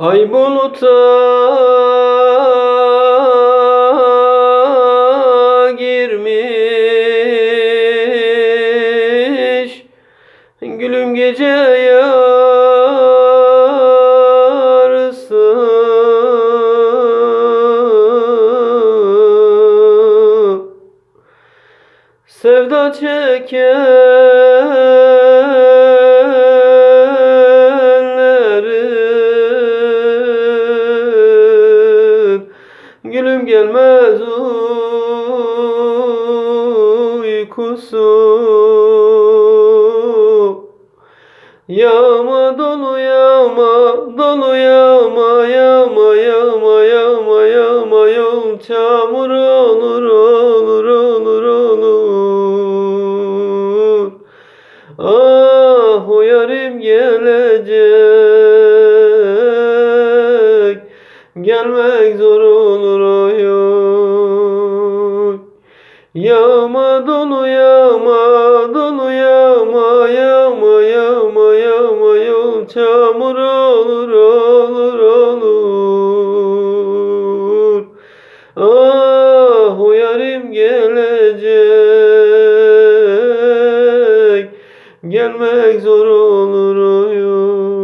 Ay buluta girmiş. Gülüm gece yarısı. Sevda çekenlerin Gülüm gelmez uykusu. Yağma dolu yağma dolu yağma yağma yağma yağma yağma yol. Çamur olur olur olur olur. Ah o yarim gelecek gelmek zor olur oy oy. Yağma dolu yağma dolu yağma yağma yağma yağma yol. Çamur olur olur olur. Ah o yarim gelecek. Gelmek zor olur oy oy